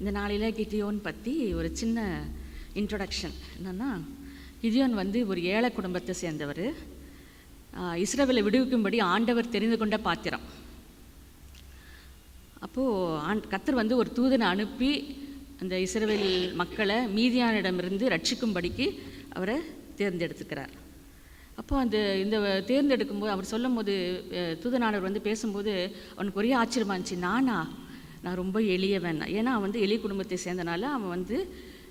இந்த நாளில் கிதியோன் பற்றி ஒரு சின்ன இன்ட்ரொடக்ஷன் என்னென்னா கிதியோன் வந்து ஒரு ஏழை குடும்பத்தை சேர்ந்தவர். இஸ்ரவேலை விடுவிக்கும்படி ஆண்டவர் தெரிந்து கொண்ட பாத்திரம். அப்போது ஆண் கத்தர் வந்து ஒரு தூதனை அனுப்பி அந்த இஸ்ரவேல் மக்களை மீதியானிடமிருந்து ரட்சிக்கும்படிக்கு அவரை தேர்ந்தெடுத்துக்கிறார். அப்போ அந்த இந்த தேர்ந்தெடுக்கும்போது அவர் சொல்லும் போது தூதனானவர் வந்து பேசும்போது அவனுக்கு ஒரே ஆச்சரியமா இருந்துச்சு நானா? நான் ரொம்ப எளியவன். ஏன்னா அவன் வந்து எளிய குடும்பத்தை சேர்ந்தனால அவன் வந்து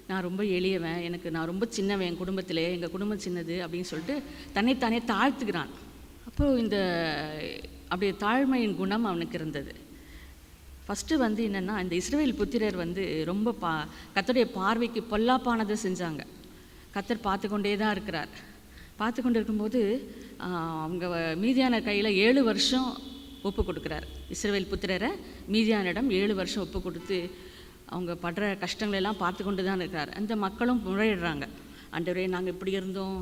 நான் ரொம்ப எளியவன். எனக்கு நான் ரொம்ப சின்னவன். என் குடும்பத்தில் எங்கள் குடும்பம் சின்னது அப்படின்னு சொல்லிட்டு தன்னைத்தானே தாழ்த்துக்கிறான் அப்போது இந்த அப்படி தாழ்மையின் குணம் அவனுக்கு இருந்தது. ஃபஸ்ட்டு வந்து என்னென்னா இந்த இஸ்ரேல் புத்திரர் வந்து ரொம்ப பா கத்தருடைய பார்வைக்கு பொல்லாப்பானதை செஞ்சாங்க. கத்தர் பார்த்து கொண்டே தான் இருக்கிறார். பார்த்து கொண்டு இருக்கும்போது அவங்க மீதியான கையில் ஏழு வருஷம் ஒப்பு கொடுக்குறார். இஸ்ரேல் புத்திரரை மீதியானிடம் ஏழு வருஷம் ஒப்பு கொடுத்து அவங்க படுற கஷ்டங்களை எல்லாம் பார்த்து கொண்டு தான் இருக்கிறார். அந்த மக்களும் முறையிடுறாங்க. ஆண்டவரே நாங்கள் இப்படி இருந்தோம்.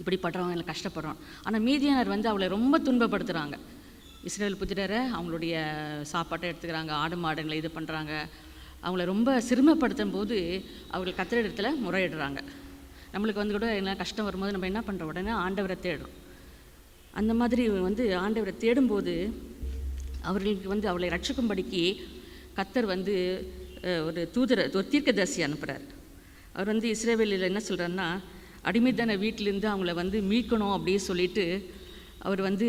இப்படி படுறவங்க எல்லாம் கஷ்டப்படுறோம். ஆனால் மீதியானர் வந்து அவளை ரொம்ப துன்பப்படுத்துகிறாங்க இஸ்ரேல் புத்திரரை அவங்களுடைய சாப்பாட்டை எடுத்துக்கிறாங்க. ஆடு மாடுங்களை இது பண்ணுறாங்க அவங்கள ரொம்ப சிறுமைப்படுத்தும் போது அவர்கள் கத்திர இடத்துல முறையிடுறாங்க. நம்மளுக்கு வந்து கூட என்ன கஷ்டம் வரும்போது நம்ம என்ன பண்ணுறோம் உடனே ஆண்டவரை தேடுறோம். அந்த மாதிரி வந்து ஆண்டவரை தேடும்போது அவர்களுக்கு வந்து அவளை ரட்சிக்கும்படிக்கு கத்தர் வந்து ஒரு தூதர ஒரு தீர்க்கதரிசி அனுப்புகிறார் அவர் வந்து இஸ்ரேவேலில் என்ன சொல்கிறாருன்னா அடிமைத்தான வீட்டிலேருந்து அவங்கள வந்து மீட்கணும் அப்படின்னு சொல்லிட்டு அவர் வந்து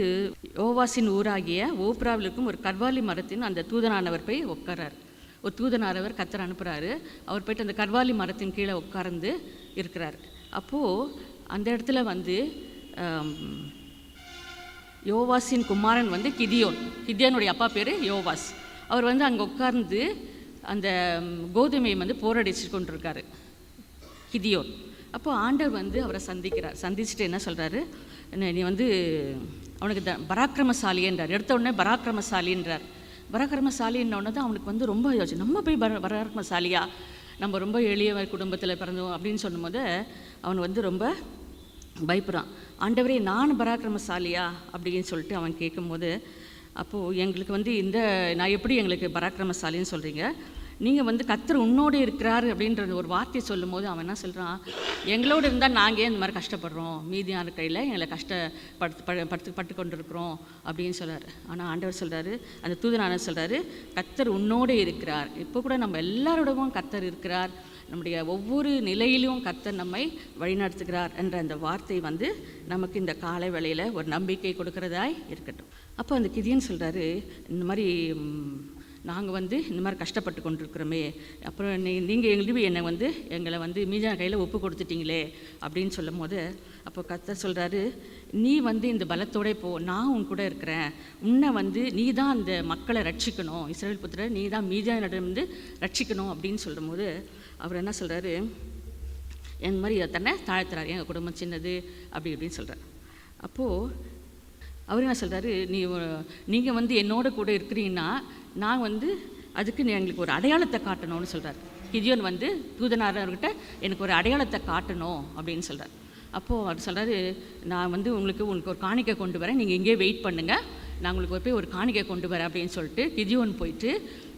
யோவாசின் ஊராகிய ஓப்ராவிலுக்கும் ஒரு கர்வாலி மரத்தின் அந்த தூதனானவர் போய் உட்காரார் ஒரு தூதனானவர் கத்தர் அனுப்புகிறாரு அவர் போயிட்டு அந்த கர்வாலி மரத்தின் கீழே உட்கார்ந்து இருக்கிறார். அப்போது அந்த இடத்துல வந்து யோவாஸின் குமாரன் வந்து கிதியோன். கிதியோனுடைய அப்பா பேர் யோவாஸ். அவர் வந்து அங்கே உட்கார்ந்து அந்த கோதுமையை வந்து போரடிச்சு கொண்டிருக்காரு. கிதியோன். அப்போ ஆண்டவர் வந்து அவரை சந்திக்கிறார். சந்திச்சுட்டு என்ன சொல்கிறாரு நீ வந்து அவனுக்கு த பராக்கிரமசாலின்றார் எடுத்த உடனே பராக்கிரமசாலின்றார் பராக்கிரமசாலின்னொன்னே தான் அவனுக்கு வந்து ரொம்ப யோசிச்சு நம்ம போய் பர பராக்கிரமசாலியா? நம்ம ரொம்ப எளிய குடும்பத்தில் பிறந்தோம் அப்படின்னு சொல்லும்போது அவன் வந்து ரொம்ப பயப்படுறான். ஆண்டவரே நான் பராக்கிரமசாலியா? அப்படின்னு சொல்லிட்டு அவன் கேட்கும்போது அப்போது எங்களுக்கு வந்து இந்த நான் எப்படி எங்களுக்கு பராக்கிரமசாலின்னு சொல்கிறீங்க நீங்கள் வந்து கத்தர் உன்னோடு இருக்கிறார் அப்படின்ற ஒரு வார்த்தையை சொல்லும்போது அவன் என்ன சொல்கிறான் எங்களோடு இருந்தால் நாங்கள் ஏன் இந்த மாதிரி கஷ்டப்படுறோம்? மீதியான கையில் எங்களை கஷ்டப்படுத்து படு படுத்து பட்டு கொண்டு இருக்கிறோம் அப்படின்னு சொல்கிறார் ஆனால் ஆண்டவர் சொல்கிறாரு அந்த தூதனான சொல்கிறாரு கத்தர் உன்னோடு இருக்கிறார். இப்போ கூட நம்ம எல்லாரோடவும் கத்தர் இருக்கிறார். நம்முடைய ஒவ்வொரு நிலையிலும் கர்த்தர் நம்மை வழிநடத்துகிறார் என்ற அந்த வார்த்தை வந்து நமக்கு இந்த காலை வேளையில் ஒரு நம்பிக்கை கொடுக்கறதாய் இருக்கட்டும். அப்போ அந்த கிதியன் சொல்கிறாரு இந்த மாதிரி நாங்கள் வந்து இந்த மாதிரி கஷ்டப்பட்டு கொண்டிருக்கிறோமே அப்புறம் நீ நீங்கள் எங்களுக்கு என்னை வந்து எங்களை வந்து மீஜா கையில் ஒப்பு கொடுத்துட்டீங்களே அப்படின்னு சொல்லும் போது அப்போ கத்தர் சொல்கிறாரு நீ வந்து இந்த பலத்தோட போ நான் உன் கூட இருக்கிறேன். உன்னை வந்து நீ தான் அந்த மக்களை ரட்சிக்கணும். இஸ்ரேல் புத்திர நீ தான் மீதியானிடமிருந்து ரட்சிக்கணும் அப்படின்னு சொல்லும்போது அவர் என்ன சொல்கிறாரு என் மாதிரி தன்னை தாழ்த்துறாரு எங்கள் குடும்பம் சின்னது அப்படி இப்படின்னு சொல்கிறார் அப்போது அவர் என்ன சொல்கிறாரு நீ நீங்கள் வந்து என்னோட கூட இருக்கிறீங்கன்னா நான் வந்து அதுக்கு நீ எங்களுக்கு ஒரு அடையாளத்தை காட்டணும்னு சொல்கிறார் கிதியோன் வந்து தூதனாரர்கிட்ட எனக்கு ஒரு அடையாளத்தை காட்டணும் அப்படின்னு சொல்கிறார் அப்போது அவர் சொல்கிறாரு நான் வந்து உங்களுக்கு உங்களுக்கு ஒரு காணிக்கை கொண்டு வரேன் நீங்கள் இங்கேயே வெயிட் பண்ணுங்கள் நான் உங்களுக்கு போய் ஒரு காணிக்கை கொண்டு வரேன் அப்படின்னு சொல்லிட்டு கிதியோன் போயிட்டு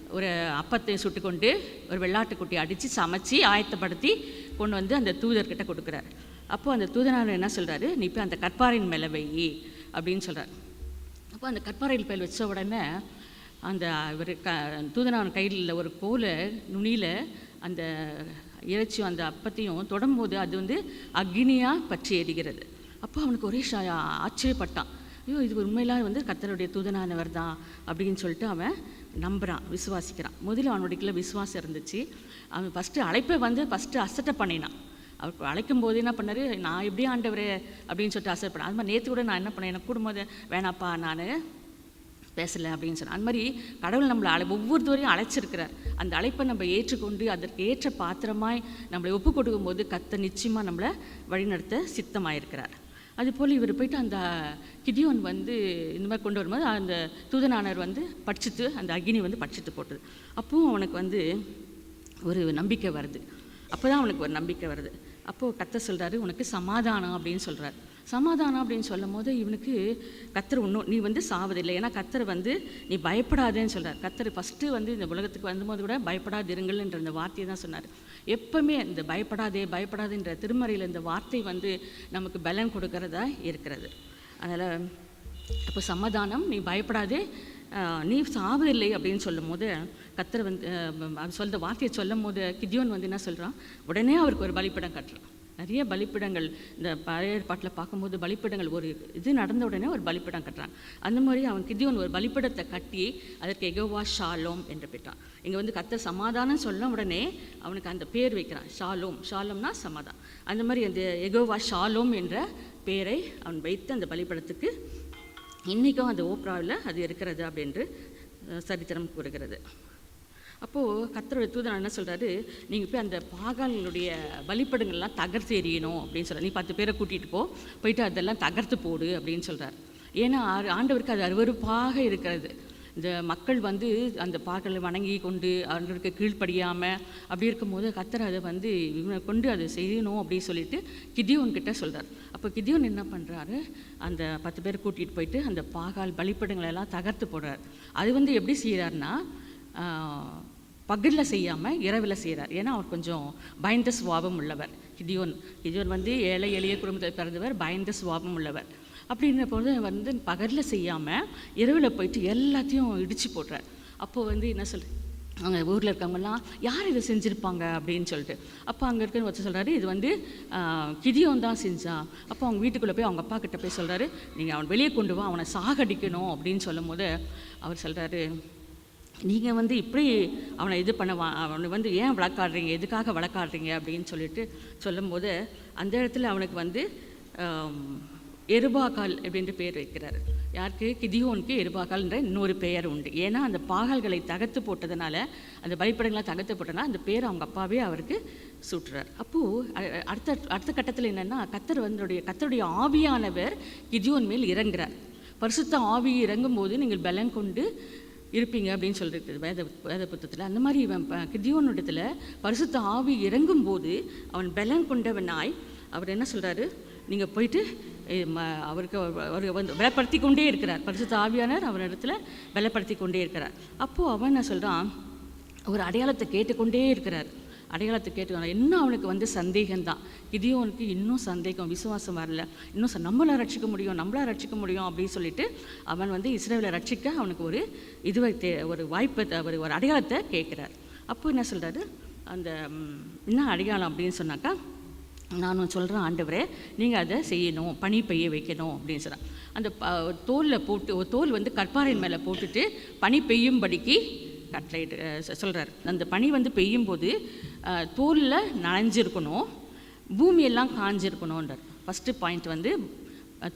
ஒரு அப்பத்தை சுட்டுக்கொண்டு ஒரு வெள்ளாட்டுக்குட்டி அடித்து சமைச்சு ஆயத்தப்படுத்தி கொண்டு வந்து அந்த தூதர்கிட்ட கொடுக்குறாரு. அப்போது அந்த தூதனார் என்ன சொல்கிறாரு நீ போய் அந்த கற்பாரின் மேலே வை அப்படின்னு சொல்கிறார் அப்போ அந்த கற்பாறையில் பேல் வச்ச உடனே அந்த இவர் க தூதனான் கையில் ஒரு கோலை நுனியில் அந்த இறைச்சி அந்த அப்பத்தையும் தொடும்போது அது வந்து அக்னியாக பற்றி எரிகிறது. அப்போ அவனுக்கு ஒரே ஷா ஆச்சரியப்பட்டான். ஐயோ இது உண்மையிலாம் வந்து கத்தருடைய தூதனானவர் தான் அப்படின்னு சொல்லிட்டு அவன் நம்புகிறான் விசுவாசிக்கிறான். முதல்ல அவனுடைய விசுவாசம் இருந்துச்சு. அவன் ஃபஸ்ட்டு அழைப்பை வந்து ஃபஸ்ட்டு அசட்டை பண்ணினான். அவர் அழைக்கும் போது என்ன பண்ணார்? நான் எப்படி ஆண்டவர் அப்படின்னு சொல்லிட்டு ஆசைப்படேன் அது மாதிரி நேற்று கூட நான் என்ன பண்ணேன்? எனக்கு கூடும்போது வேணாப்பா நான் பேசலை அப்படின்னு சொன்னால் அந்த மாதிரி கடவுள் நம்மளை அழை ஒவ்வொருத்தரையும் அழைச்சிருக்கிறார். அந்த அழைப்பை நம்ம ஏற்றுக்கொண்டு அதற்கு ஏற்ற பாத்திரமாய் நம்மளை ஒப்பு கொடுக்கும் போது கத்த நிச்சயமாக நம்மளை வழிநடத்த சித்தமாயிருக்கிறார். அதுபோல் இவர் போயிட்டு அந்த கிதியோன் வந்து இந்த மாதிரி கொண்டு வரும்போது அந்த தூதனானர் வந்து படிச்சுட்டு அந்த அக்னி வந்து படிச்சுட்டு போட்டது. அப்பவும் அவனுக்கு வந்து ஒரு நம்பிக்கை வருது. அப்போ தான் அவனுக்கு ஒரு நம்பிக்கை வருது. அப்போது கத்த சொல்கிறாரு உனக்கு சமாதானம் அப்படின்னு சொல்கிறார் சமாதானம் அப்படின்னு சொல்லும் போது இவனுக்கு கத்தர் ஒன்றும் நீ வந்து சாவதில்லை. ஏன்னா கத்தர் வந்து நீ பயப்படாதேன்னு சொல்கிறார் கத்தர் ஃபஸ்ட்டு வந்து இந்த உலகத்துக்கு வந்தபோது கூட பயப்படாதிருங்கள்ன்ற அந்த வார்த்தையை தான் சொன்னார். எப்பவுமே இந்த பயப்படாதே பயப்படாதுன்ற திருமறையில் இந்த வார்த்தை வந்து நமக்கு பலன் கொடுக்கறதா இருக்கிறது. அதனால் இப்போ சமாதானம் நீ பயப்படாதே. நீ சாவதில்லை அப்படின்னு சொல்லும் போது கத்தர் வந்து சொல்கிற அது வார்த்தையை சொல்லும் போது கிதியோன் வந்து என்ன சொல்கிறான் உடனே அவருக்கு ஒரு பலிப்படம் கட்டுறான் நிறைய பலிப்பிடங்கள் இந்த பழைய ஏற்பாட்டில் பார்க்கும்போது பலிப்பிடங்கள் ஒரு இது நடந்த உடனே ஒரு பலிப்பிடம் கட்டுறான். அந்த மாதிரி அவன் கிதியோன் ஒரு பலிப்பிடத்தை கட்டி அதற்கு எகோவா ஷாலோம் என்று பெற்றான். இங்கே வந்து கத்த சமாதானம் சொல்ல உடனே அவனுக்கு அந்த பேர் வைக்கிறான். ஷாலோம். ஷாலோம்னா சமாதானம் அந்த மாதிரி அந்த எகோவா ஷாலோம் என்ற பேரை அவன் வைத்து அந்த பலிப்படத்துக்கு இன்றைக்கும் அந்த ஓப்ராவில் அது இருக்கிறது அப்படின்று சரித்திரம் கூறுகிறது. அப்போது கத்தரோட தூதன் என்ன சொல்கிறாரு நீங்கள் போய் அந்த பாகால்களுடைய பலிப்படங்கள்லாம் தகர்த்து எறியணும் அப்படின்னு சொல்கிறார் நீ பத்து பேரை கூட்டிகிட்டு போ. போயிட்டு அதெல்லாம் தகர்த்து போடு அப்படின்னு சொல்கிறார் ஏன்னா ஆண்டவருக்கு அது அருவருப்பாக இருக்கிறது. இந்த மக்கள் வந்து அந்த பாக்களை வணங்கி கொண்டு அவர்களுக்கு கீழ்ப்படியாமல் அப்படி இருக்கும்போது கத்தர் அதை வந்து இவனை கொண்டு அதை செய்யணும் அப்படின்னு சொல்லிட்டு கிதியோன்கிட்ட சொல்கிறார் அப்போ கிதியோன் என்ன பண்ணுறாரு அந்த பத்து பேர் கூட்டிகிட்டு போயிட்டு அந்த பாகால் பலிப்படங்களை எல்லாம் தகர்த்து போடுறார். அது வந்து எப்படி செய்கிறாருன்னா பகலில் செய்யாமல் இரவில் செய்கிறார் ஏன்னா அவர் கொஞ்சம் பயந்த சுவாபம் உள்ளவர். கிதியோன் கிதியோன் வந்து ஏழை எளிய குடும்பத்தில் பிறந்தவர் பயந்த சுவாபம் உள்ளவர். அப்படின்ற போது வந்து பகலில் செய்யாமல் இரவில் போயிட்டு எல்லாத்தையும் இடித்து போடுறார். அப்போ வந்து என்ன சொல் அவங்க ஊரில் இருக்கவங்கலாம் யார் இதை செஞ்சுருப்பாங்க? அப்படின்னு சொல்லிட்டு. அப்போ அங்கே இருக்கிற வச்சு சொல்கிறாரு இது வந்து கிதியோன் தான் செஞ்சான் அப்போ அவங்க வீட்டுக்குள்ளே போய் அவங்க அப்பா கிட்ட போய் சொல்கிறாரு நீங்கள் அவன் வெளியே கொண்டு வா அவனை சாகடிக்கணும். அப்படின்னு சொல்லும் போது அவர் சொல்கிறாரு நீங்கள் வந்து இப்படி அவனை இது பண்ண வா அவனை வந்து ஏன் வழக்காடுறீங்க எதுக்காக வழக்காடுறீங்க அப்படின்னு சொல்லிட்டு சொல்லும்போது அந்த இடத்துல அவனுக்கு வந்து எருபாகால் அப்படின்ற பேர் வைக்கிறார். யாருக்கு? கிதியோனுக்கு எருபாகால்ன்ற இன்னொரு பெயர் உண்டு. ஏன்னா அந்த பாகல்களை தகர்த்து போட்டதுனால அந்த பலிப்படங்களை தகர்த்து போட்டனால அந்த பேர் அவங்க அப்பாவே அவருக்கு சூட்டுறார். அப்போது அடுத்த அடுத்த கட்டத்தில் என்னென்னா கத்தர் வந்துடைய கத்தருடைய ஆவியானவர் கிதியோன் மேல் இறங்குறார். பரிசுத்த ஆவி இறங்கும்போது நீங்கள் பலம் கொண்டு இருப்பீங்க அப்படின்னு சொல்லிருக்கு வேத வேத புத்தகத்தில். அந்த மாதிரி இவன் ப- கிதியோனிடத்தில் பரிசுத்த ஆவி இறங்கும்போது அவன் பலன் கொண்டவனாய் அவர் என்ன சொல்கிறாரு நீங்கள் போயிட்டு அவருக்கு அவர் வந்து பலப்படுத்தி கொண்டே இருக்கிறார். பரிசுத்த ஆவியானவர் அவனிடத்துல பலப்படுத்தி கொண்டே இருக்கிறார். அப்போது அவன் என்ன சொல்கிறான் ஒரு அடையாளத்தை கேட்டுக்கொண்டே இருக்கிறார். அடையாளத்தை கேட்டு இன்னும் அவனுக்கு வந்து சந்தேகம்தான். அவனுக்கு இன்னும் சந்தேகம் விசுவாசம் வரல. இன்னும் ச- நம்மளை ரட்சிக்க முடியும் நம்மளா ரட்சிக்க முடியும் அப்படின்னு சொல்லிட்டு அவன் வந்து இஸ்ரேவில் ரட்சிக்க அவனுக்கு ஒரு இதுவை தே ஒரு வாய்ப்பை ஒரு ஒரு அடையாளத்தை கேட்குறார். அப்போ என்ன சொல்கிறாரு அந்த என்ன அடையாளம் அப்படின்னு சொன்னாக்கா நான் சொல்கிறேன் ஆண்டவரே நீங்கள் அதை செய்யணும் பனி பெய்ய வைக்கணும் அப்படின்னு சொல்கிறேன் அந்த ப தோலில் போட்டு தோல் வந்து கற்பாறையின் மேலே போட்டுட்டு பனி பெய்யும்படிக்கு கட்டளை சொல்கிறார் அந்த பனி வந்து பெய்யும்போது தோலில் நனைஞ்சிருக்கணும். பூமியெல்லாம் காஞ்சிருக்கணுன்றார் ஃபஸ்ட்டு பாயிண்ட் வந்து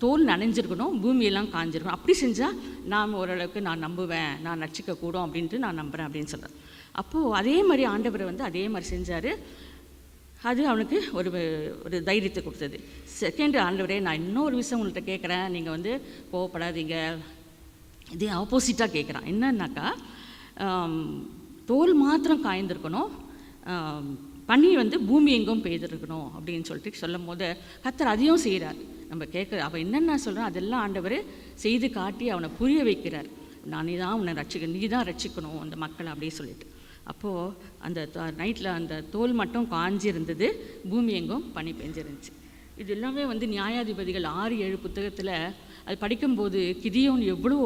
தோல் நனைஞ்சிருக்கணும் பூமியெல்லாம் காஞ்சிருக்கணும். அப்படி செஞ்சால் நான் ஓரளவுக்கு நான் நம்புவேன் நான் நச்சிக்க கூடும் அப்படின்ட்டு நான் நம்புகிறேன் அப்படின்னு சொல்கிறார் அப்போது அதே மாதிரி ஆண்டவர் வந்து அதே மாதிரி செஞ்சார். அது அவனுக்கு ஒரு ஒரு தைரியத்தை கொடுத்தது. செகண்ட் ஆண்டவரே நான் இன்னொரு விஷயம் உங்கள்கிட்ட கேட்குறேன். நீங்கள் வந்து கோவப்படாதீங்க. இதே ஆப்போசிட்டாக கேட்குறான். என்னன்னாக்கா தோல் மாத்திரம் காய்ந்திருக்கணும் பனி வந்து பூமி எங்கும் பெய்திருக்கணும் அப்படின்னு சொல்லிட்டு சொல்லும் போது கத்தர் அதையும் செய்கிறார் நம்ம கேட்குற அவன் என்னென்ன சொல்கிறான் அதெல்லாம் ஆண்டவர் செய்து காட்டி அவனை புரிய வைக்கிறார். நானே தான் அவனை ரட்சிக்க நீ தான் ரட்சிக்கணும் அந்த மக்களை அப்படியே சொல்லிட்டு. அப்போது அந்த நைட்டில் அந்த தோல் மட்டும் காஞ்சி இருந்தது பூமி எங்கும் பனி பெஞ்சிருந்துச்சு. இது எல்லாமே வந்து நியாயாதிபதிகள் ஆறு ஏழு புத்தகத்தில் அது படிக்கும்போது கிதியோன் எவ்வளோ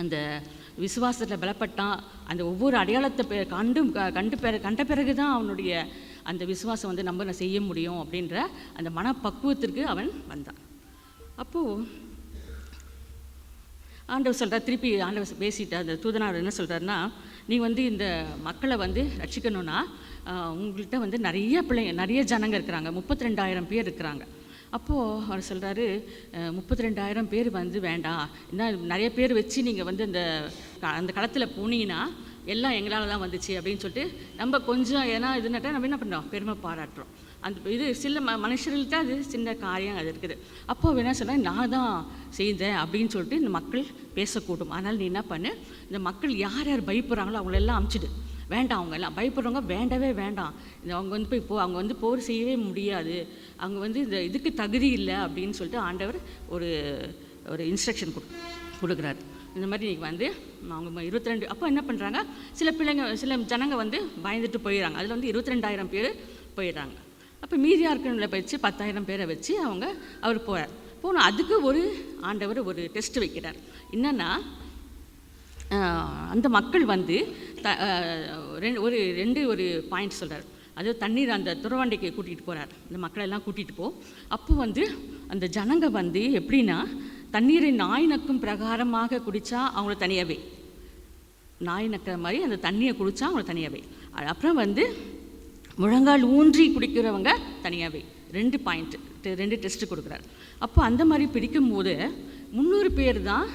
அந்த விசுவாசத்தில் பலப்பட்டான். அந்த ஒவ்வொரு அடையாளத்தை பெ கண்டும் க- கண்டு பிற கண்ட பிறகு தான் அவனுடைய அந்த விசுவாசம் வந்து நம்ம செய்ய முடியும் அப்படின்ற அந்த மனப்பக்குவத்திற்கு அவன் வந்தான். அப்போது ஆண்டவர் சொல்கிறார் திருப்பி ஆண்டவர் பேசிட்டு அந்த தூதனார் என்ன சொல்கிறாருன்னா நீ வந்து இந்த மக்களை வந்து ரட்சிக்கணும்னா உங்கள்கிட்ட வந்து நிறைய பிள்ளைங்க நிறைய ஜனங்க இருக்கிறாங்க. முப்பத்தி ரெண்டாயிரம் பேர் இருக்கிறாங்க. அப்போது அவர் சொல்கிறாரு முப்பத்தி ரெண்டாயிரம் பேர் வந்து வேண்டாம். என்ன நிறைய பேர் வச்சு நீங்கள் வந்து அந்த க- அந்த களத்தில் போனீங்கன்னா எல்லாம் எங்களால் தான் வந்துச்சு அப்படின்னு சொல்லிட்டு நம்ம கொஞ்சம் ஏன்னா இதுனாட்டா நம்ம என்ன பண்ணுறோம் பெருமை பாராட்டுறோம். அந்த இது சில ம மனுஷர்கள்ட்ட அது சின்ன காரியம் அது இருக்குது. அப்போ என்ன சொன்னா நான் தான் செய்தேன் அப்படின்னு சொல்லிட்டு இந்த மக்கள் பேசக்கூடும். அதனால் நீ என்ன பண்ணு? இந்த மக்கள் யார் யார் பயப்படுறாங்களோ அவங்களெல்லாம் அமுச்சிடு. வேண்டாம் அவங்க எல்லாம். பயப்படுறவங்க வேண்டவே வேண்டாம். இந்த அவங்க வந்து போய் போ அவங்க வந்து போர் செய்யவே முடியாது. அவங்க வந்து இந்த இதுக்கு தகுதி இல்லை அப்படின்னு சொல்லிட்டு ஆண்டவர் ஒரு ஒரு இன்ஸ்ட்ரக்ஷன் கொடு கொடுக்குறாரு. இந்த மாதிரி நீங்கள் வந்து அவங்க இருபத்தி ரெண்டு அப்போ என்ன பண்ணுறாங்க சில பிள்ளைங்க சில ஜனங்க வந்து பயந்துட்டு போயிடுறாங்க. அதில் வந்து இருபத்தி ரெண்டாயிரம் பேர் போயிடுறாங்க. அப்போ மீதியாக இருக்கிறவங்கள வச்சு பத்தாயிரம் பேரை வச்சு அவங்க அவர் போகிறார் போனால் அதுக்கு ஒரு ஆண்டவர் ஒரு டெஸ்ட் வைக்கிறார். என்னென்னா அந்த மக்கள் வந்து த ரெண்டு ஒரு ரெண்டு ஒரு பாயிண்ட் சொல்கிறார் அது தண்ணீர் அந்த துறவாண்டிக்கு கூட்டிகிட்டு போகிறார் இந்த மக்களெல்லாம் கூட்டிகிட்டு போ. அப்போ வந்து அந்த ஜனங்க வந்து எப்படின்னா தண்ணீரை நாய் நக்கும் பிரகாரமாக குடித்தா அவங்கள தனியாகவே நாய் நக்கிற மாதிரி அந்த தண்ணியை குடித்தா அவங்கள தனியாகவே அப்புறம் வந்து முழங்கால் ஊன்றி குடிக்கிறவங்க தனியாகவே ரெண்டு பாயிண்ட்டு ரெண்டு டெஸ்ட்டு கொடுக்குறாரு. அப்போ அந்த மாதிரி பிடிக்கும் போது முந்நூறு பேர் தான்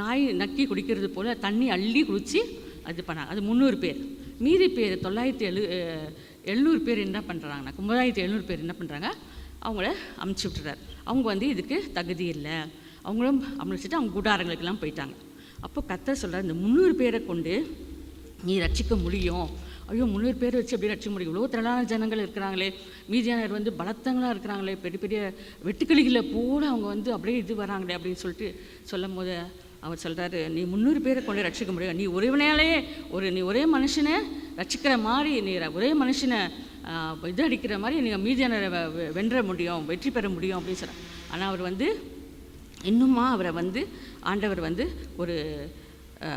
நாய் நக்கி குடிக்கிறது போல் தண்ணி அள்ளி குடித்து அது பண்ணாங்க. அது முந்நூறு பேர். மீதி பேர் தொள்ளாயிரத்தி எழு எழுநூறு பேர் என்ன பண்ணுறாங்கன்னா ஒம்பதாயிரத்தி எழுநூறு பேர் என்ன பண்ணுறாங்க அவங்கள அமுச்சு விட்டுறாரு. அவங்க வந்து இதுக்கு தகுதி இல்லை. அவங்களும் அமுச்சிட்டு அவங்க கூடாரங்களுக்கெல்லாம் போயிட்டாங்க. அப்போ கத்த சொல்கிறார் இந்த முந்நூறு பேரை கொண்டு நீ ரட்சிக்க முடியும். ஐயோ முந்நூறு பேர் வச்சு எப்படி ரட்சிக்க முடியும். இவ்வளோ திரளான ஜனங்கள் இருக்கிறாங்களே. மீதியானர் வந்து பலத்தங்களாக இருக்கிறாங்களே. பெரிய பெரிய வெட்டுக்கிளிகளை போல அவங்க வந்து அப்படியே இது வராங்களே அப்படின்னு சொல்லிட்டு சொல்லும் போது அவர் சொல்கிறாரு நீ முந்நூறு பேரை கொண்டு ரட்சிக்க முடியும்? நீ ஒருவனாலே ஒரு நீ ஒரே மனுஷனை ரட்சிக்கிற மாதிரி நீ ஒரே மனுஷனை இது அடிக்கிற மாதிரி நீங்கள் மீதியானரை வென்ற முடியும் வெற்றி பெற முடியும் அப்படின்னு சொல்கிறார் ஆனால் அவர் வந்து இன்னுமா அவரை வந்து ஆண்டவர் வந்து ஒரு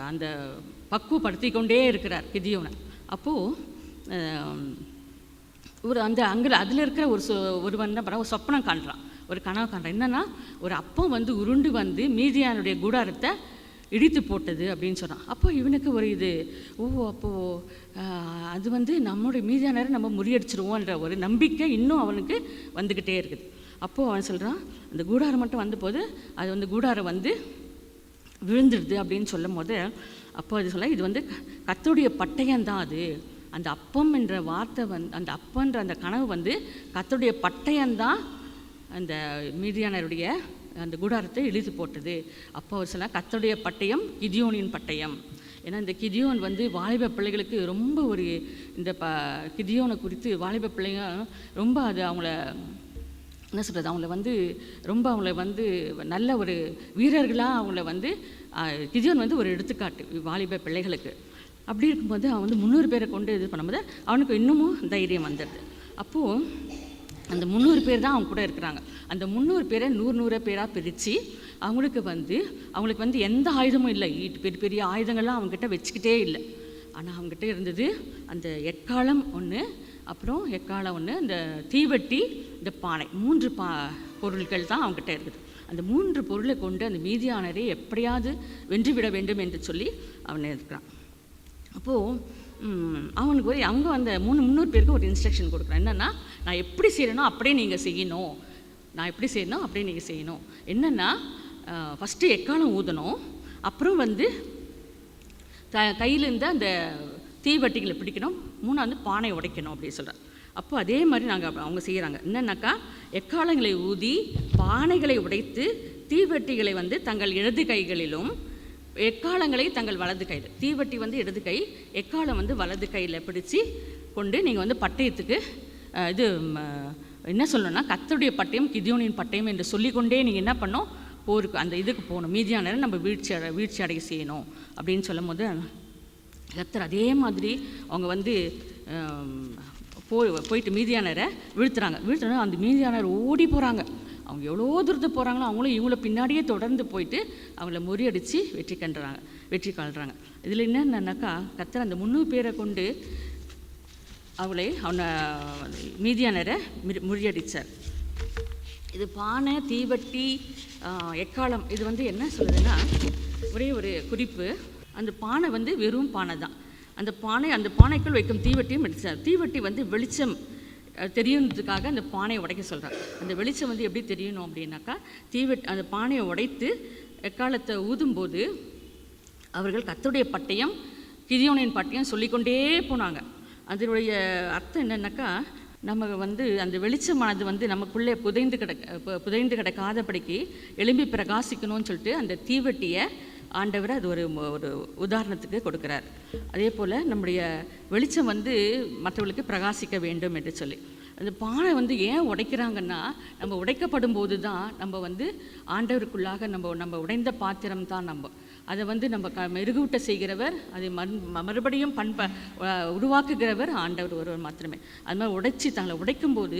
அந்த பக்குவப்படுத்தி கொண்டே இருக்கிறார் கிதியோனை. அப்போது ஒரு அந்த அங்கே அதில் இருக்கிற ஒரு சொ ஒருவன் தான் ஒரு சொப்பனம் காண்றான். ஒரு கனவு காண்றான். என்னென்னா ஒரு அப்பம் வந்து உருண்டு வந்து மீதியானுடைய கூடாரத்தை இடித்து போட்டது அப்படின்னு சொன்னான். அப்போ இவனுக்கு ஒரு இது ஓ அப்போது அது வந்து நம்மளுடைய மீதியானரை நம்ம முறியடிச்சிருவோன்ற ஒரு நம்பிக்கை இன்னும் அவனுக்கு வந்துக்கிட்டே இருக்குது. அப்போது அவன் சொல்கிறான் அந்த கூடாரம் மட்டும் வந்தபோது அது வந்து கூடாரம் வந்து விழுந்துடுது அப்படின்னு சொல்லும் போது அப்போ அது சொல்ல இது வந்து கத்தோடைய பட்டயம்தான் அது. அந்த அப்பம் என்ற வார்த்தை வந் அந்த அப்பன்ற அந்த கனவு வந்து கத்தோடைய பட்டயம்தான் அந்த மீதியானருடைய அந்த கூடாரத்தை இழுத்து போட்டது. அப்போ அவர் சொல்ல கத்தோடைய பட்டயம் கிதியோனின் பட்டயம். ஏன்னா இந்த கிதியோன் வந்து வாலிப பிள்ளைகளுக்கு ரொம்ப ஒரு இந்த ப கிதியோனை குறித்து வாலிப பிள்ளைங்க ரொம்ப அது அவங்கள என்ன சொல்கிறது அவங்கள வந்து ரொம்ப அவங்கள வந்து நல்ல ஒரு வீரர்களாக அவங்கள வந்து கிதியோன் வந்து ஒரு எடுத்துக்காட்டு வாலிப பிள்ளைகளுக்கு. அப்படி இருக்கும்போது அவன் வந்து முந்நூறு பேரை கொண்டு இது பண்ணும்போது அவனுக்கு இன்னமும் தைரியம் வந்துடுது. அப்போது அந்த முந்நூறு பேர் தான் அவங்க கூட இருக்கிறாங்க. அந்த முந்நூறு பேரை நூறு நூறு பேராக பிரித்து அவங்களுக்கு வந்து அவங்களுக்கு வந்து எந்த ஆயுதமும் இல்லை. பெரிய பெரிய ஆயுதங்கள்லாம் அவங்ககிட்ட வச்சுக்கிட்டே இல்லை. ஆனால் அவங்ககிட்ட இருந்தது அந்த எக்காலம் ஒன்று அப்புறம் எக்காலம் ஒன்று இந்த தீவட்டி இந்த பானை. மூன்று பா பொருட்கள் தான் அவங்ககிட்ட இருக்குது. அந்த மூன்று பொருளை கொண்டு அந்த மீதியானரை எப்படியாவது வென்றுவிட வேண்டும் என்று சொல்லி அவனை இருக்கிறான். அப்போது அவனுக்கு ஒரு அவங்க அந்த மூணு முந்நூறு பேருக்கு ஒரு இன்ஸ்ட்ரக்ஷன் கொடுக்குறேன். என்னென்னா நான் எப்படி செய்யணும் அப்படியே நீங்கள் செய்யணும். நான் எப்படி செய்யணும் அப்படியே நீங்கள் செய்யணும். என்னென்னா ஃபஸ்ட்டு எக்காலம் ஊதணும். அப்புறம் வந்து த கையிலேருந்து அந்த தீவட்டிகளை பிடிக்கணும். மூணாவது பானை உடைக்கணும் அப்படின்னு சொல்கிறேன் அப்போ அதே மாதிரி நாங்கள் அவங்க செய்கிறாங்க என்னென்னாக்கா எக்காலங்களை ஊதி பானைகளை உடைத்து தீவட்டிகளை வந்து தங்கள் இடது கைகளிலும் எக்காலங்களை தங்கள் வலது கையில் தீவட்டி வந்து இடது கை எக்காலம் வந்து வலது கையில் பிடிச்சி கொண்டு நீங்கள் வந்து பட்டயத்துக்கு இது என்ன சொல்லணும்னா கத்தருடைய பட்டயம் கிதியோனின் பட்டயம் என்று சொல்லிக்கொண்டே நீங்கள் என்ன பண்ணோம் போருக்கு அந்த இதுக்கு போகணும். மீதியான நம்ம வீழ்ச்சி அடை வீழ்ச்சி அடைய செய்யணும் அப்படின்னு சொல்லும் போது கத்தர் அதே மாதிரி அவங்க வந்து போய் போயிட்டு மீதியானரை வீழ்த்துறாங்க. வீழ்த்துறாங்க அந்த மீதியானர் ஓடி போகிறாங்க அவங்க எவ்வளோ தூரத்து போகிறாங்களோ அவங்களும் இவங்கள பின்னாடியே தொடர்ந்து போயிட்டு அவங்கள முறியடித்து வெற்றி கண்டுறாங்க வெற்றி காண்றாங்க. இதில் என்னென்னாக்கா கத்தர் அந்த முந்நூறு பேரை கொண்டு அவளை அவனை மீதியானரை முறியடித்தார் இது பானை தீவட்டி எக்காலம் இது வந்து என்ன சொல்லுதுன்னா ஒரே ஒரு குறிப்பு. அந்த பானை வந்து வெறும் பானை தான் அந்த பானை அந்த பானைக்குள் வைக்கும் தீவட்டியும் எடுத்தார் தீவட்டி வந்து வெளிச்சம் தெரியணுன்றதுக்காக அந்த பானையை உடைக்க சொல்கிறார் அந்த வெளிச்சம் வந்து எப்படி தெரியணும் அப்படின்னாக்கா தீவெட் அந்த பானையை உடைத்து எக்காலத்தை ஊதும்போது அவர்கள் கத்துடைய பட்டயம் கிதியோனின் பட்டயம் சொல்லிக்கொண்டே போனாங்க. அதனுடைய அர்த்தம் என்னென்னாக்கா நம்ம வந்து அந்த வெளிச்சமானது வந்து நமக்குள்ளே புதைந்து கிடக்க புதைந்து கிடக்காதபடிக்கு எலும்பி பிரகாசிக்கணும்னு சொல்லிட்டு அந்த தீவெட்டியை ஆண்டவர் அது ஒரு ஒரு உதாரணத்துக்கு கொடுக்குறார். அதே போல் நம்முடைய வெளிச்சம் வந்து மற்றவர்களுக்கு பிரகாசிக்க வேண்டும் என்று சொல்லி. அந்த பானை வந்து ஏன் உடைக்கிறாங்கன்னா நம்ம உடைக்கப்படும் போது தான் நம்ம வந்து ஆண்டவருக்குள்ளாக நம்ம நம்ம உடைந்த பாத்திரம் தான் நம்ம. அதை வந்து நம்ம க மெருகூட்ட செய்கிறவர் அதை மண் மறுபடியும் பண்ப உருவாக்குகிறவர் ஆண்டவர் ஒருவர் மாத்திரமே. அது மாதிரி உடைச்சி தங்களை உடைக்கும்போது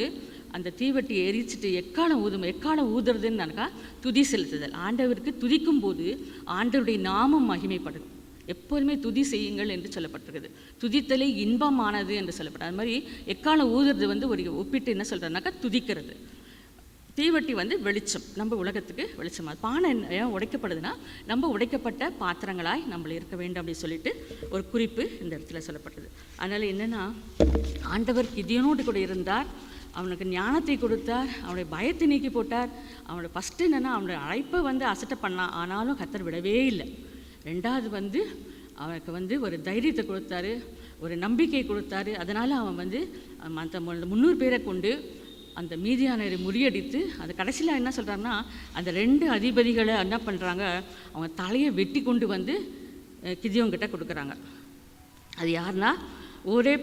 அந்த தீவெட்டி எரிச்சிட்டு எக்காலம் ஊதும் எக்காலம் ஊதுறதுன்னாக்கா துதி செலுத்துதல். ஆண்டவருக்கு துதிக்கும் போது ஆண்டவருடைய நாமம் மகிமைப்படும் எப்போதுமே துதி செய்யுங்கள் என்று சொல்லப்பட்டிருக்குது. துதித்தலே இன்பமானது என்று சொல்லப்பட்டது அது மாதிரி எக்காலம் ஊதுறது வந்து ஒரு ஒப்பிட்டு என்ன சொல்கிறேன்னாக்கா துதிக்கிறது. தீவட்டி வந்து வெளிச்சம். நம்ம உலகத்துக்கு வெளிச்சம்? அது பானை என்ன- ஏன் உடைக்கப்படுதுன்னா நம்ம உடைக்கப்பட்ட பாத்திரங்களாய் நம்மளை இருக்க வேண்டும் அப்படின்னு சொல்லிட்டு ஒரு குறிப்பு இந்த இடத்துல சொல்லப்பட்டது. அதனால் என்னென்னா ஆண்டவர் கிதியனோடு கூட இருந்தார். அவனுக்கு ஞானத்தை கொடுத்தார் அவனுடைய பயத்தை நீக்கி போட்டார். அவனோட ஃபஸ்ட்டு என்னென்னா அவனுடைய அழைப்பை வந்து அசட்டை பண்ணான் ஆனாலும் கத்தர் விடவே இல்லை. ரெண்டாவது வந்து அவனுக்கு வந்து ஒரு தைரியத்தை கொடுத்தாரு ஒரு நம்பிக்கை கொடுத்தாரு. அதனால் அவன் வந்து அந்த முந்நூறு பேரை கொண்டு அந்த மீதியானரை முறியடித்து அந்த கடைசியில் என்ன சொல்கிறாங்கன்னா அந்த ரெண்டு அதிபதிகளை என்ன பண்ணுறாங்க அவங்க தலையை வெட்டி கொண்டு வந்து கிதியவங்கிட்ட கொடுக்குறாங்க. அது யாருன்னா ஒரே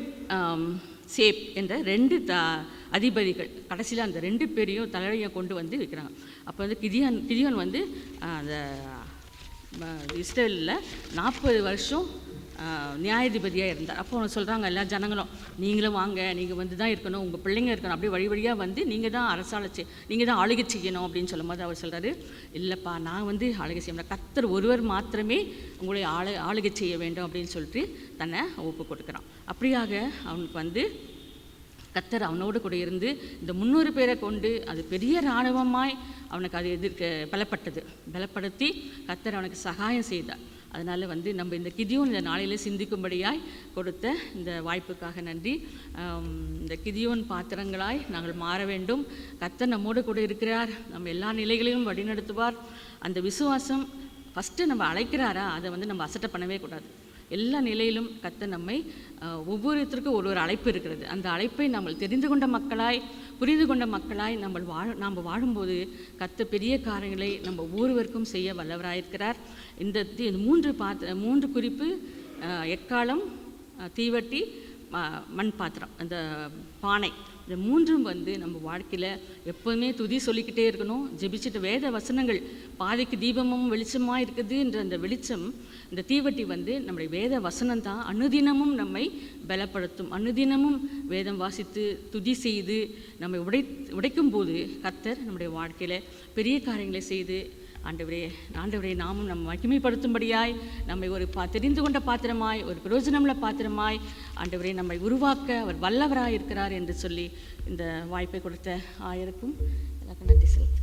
சேப் என்ற ரெண்டு த அதிபதிகள். கடைசியில் அந்த ரெண்டு பேரையும் தலையை கொண்டு வந்து வைக்கிறாங்க. அப்போ வந்து கிதியான் கிதியோன் வந்து அந்த இஸ்ரேலில் நாற்பது வருஷம் நியாயாதிபதியாக இருந்தார். அப்போ அவங்க சொல்கிறாங்க எல்லா ஜனங்களும் நீங்களும் வாங்க நீங்கள் வந்து தான் இருக்கணும் உங்கள் பிள்ளைங்க இருக்கணும். அப்படியே வழி வழியாக வந்து நீங்கள் தான் அரசாட்சி நீங்கள் தான் ஆளுகை செய்யணும் அப்படின்னு சொல்லும்போது அவர் சொல்கிறாரு இல்லைப்பா நான் வந்து ஆளுகை செய்ய மாட்டேன். ஒருவர் மாத்திரமே உங்களை ஆளு ஆளுகை செய்ய வேண்டும் அப்படின்னு சொல்லிட்டு தன்னை ஒப்பு கொடுக்குறான். அப்படியாக அவனுக்கு வந்து கத்தர் அவனோடு கூட இருந்து இந்த முந்நூறு பேரை கொண்டு அது பெரிய இராணுவமாய் அவனுக்கு அது எதிர்க்க பலப்பட்டது. பலப்படுத்தி கத்தர் அவனுக்கு சகாயம் செய்தார். அதனால் வந்து நம்ம இந்த கிதியோன் இந்த நாளிலே சிந்திக்கும்படியாய் கொடுத்த இந்த வாய்ப்புக்காக நன்றி. இந்த கிதியோன் பாத்திரங்களாய் நாங்கள் மாற வேண்டும். கத்தர் நம்மோடு கூட இருக்கிறார். நம்ம எல்லா நிலைகளையும் வழிநடத்துவார். அந்த விசுவாசம் ஃபஸ்ட்டு நம்ம அழைக்கிறாரா? அதை வந்து நம்ம அசட்டை பண்ணவே கூடாது. எல்லா நிலையிலும் கத்த நம்மை ஒவ்வொருத்தருக்கும் ஒரு ஒரு அழைப்பு இருக்கிறது. அந்த அழைப்பை நம்ம தெரிந்து கொண்ட மக்களாய் புரிந்து கொண்ட மக்களாய் நம்ம வாழ நாம் வாழும்போது கத்த பெரிய காரியங்களை நம்ம ஒவ்வொருவருக்கும் செய்ய வல்லவராயிருக்கிறார் இந்த இந்த மூன்று பாத்திர மூன்று குறிப்பு எக்காலம் தீவட்டி ம- மண் பாத்திரம் அந்த பானை. இந்த மூன்றும் வந்து நம்ம வாழ்க்கையில் எப்போதுமே துதி சொல்லிக்கிட்டே இருக்கணும். ஜெபிச்சுட்டு வேத வசனங்கள் பாதைக்கு தீபமும் வெளிச்சமாக இருக்குது என்ற அந்த வெளிச்சம் இந்த தீவட்டி வந்து நம்முடைய வேத வசனம் தான் அனுதினமும் நம்மை பலப்படுத்தும். அனுதினமும் வேதம் வாசித்து துதி செய்து நம்மை உடை உடைக்கும் போது கத்தர் நம்முடைய வாழ்க்கையில் பெரிய காரியங்களை செய்து ஆண்டவரே ஆண்டவரே நாமும் நம்ம மகிமைப்படுத்தும்படியாய் நம்மை ஒரு பா தெரிந்து கொண்ட பாத்திரமாய் ஒரு பிரயோஜனமுள்ள பாத்திரமாய் ஆண்டவரே நம்மை உருவாக்க அவர் வல்லவராக இருக்கிறார் என்று சொல்லி இந்த வாய்ப்பை கொடுத்த ஆயருக்கும் எல்லாருக்கும் நன்றி செலுத்து